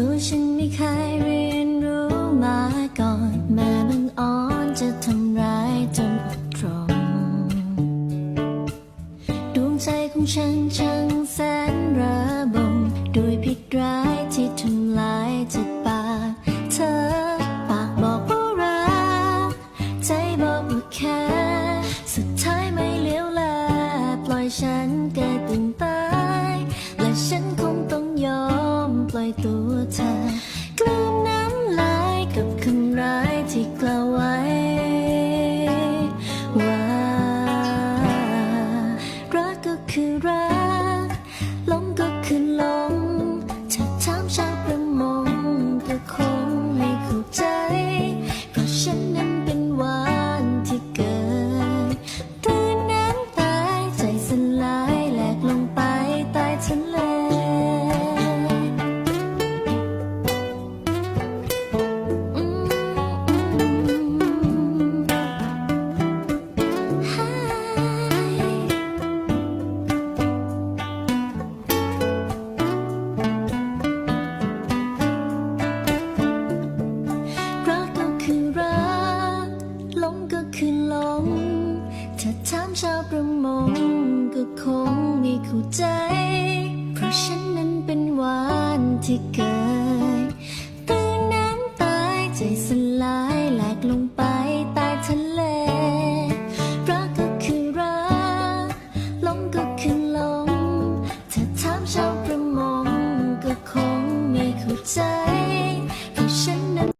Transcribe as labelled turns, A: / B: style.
A: ตัวฉันไม่เคยเรียนรู้มาก่อนแม่บังอ่อนจะทำร้ายจนอดตรงดวงใจของฉันช่างแสนระบมด้วยพิษร้ายที่ทำลายจากปากเธอ ปากบอกว่ารัก ใจบอกว่าแค่ สุดท้ายไม่เลี้ยวแลปล่อยฉันเกิดตื่น เธอกลืมน้ำลายกับคำร้ายที่กล่าวไว้ ว่า รักก็คือรัก ขึ้นลง ถ้าถามชาวประมงก็คงไม่เข้าใจ เพราะฉันนั้นเป็นวานที่เกิดตื่นน้ำตายใจสลายแหลกลงไปใต้ทะเล รักก็คือรักลงก็คือลง ถ้าถามชาวประมงก็คงไม่เข้าใจ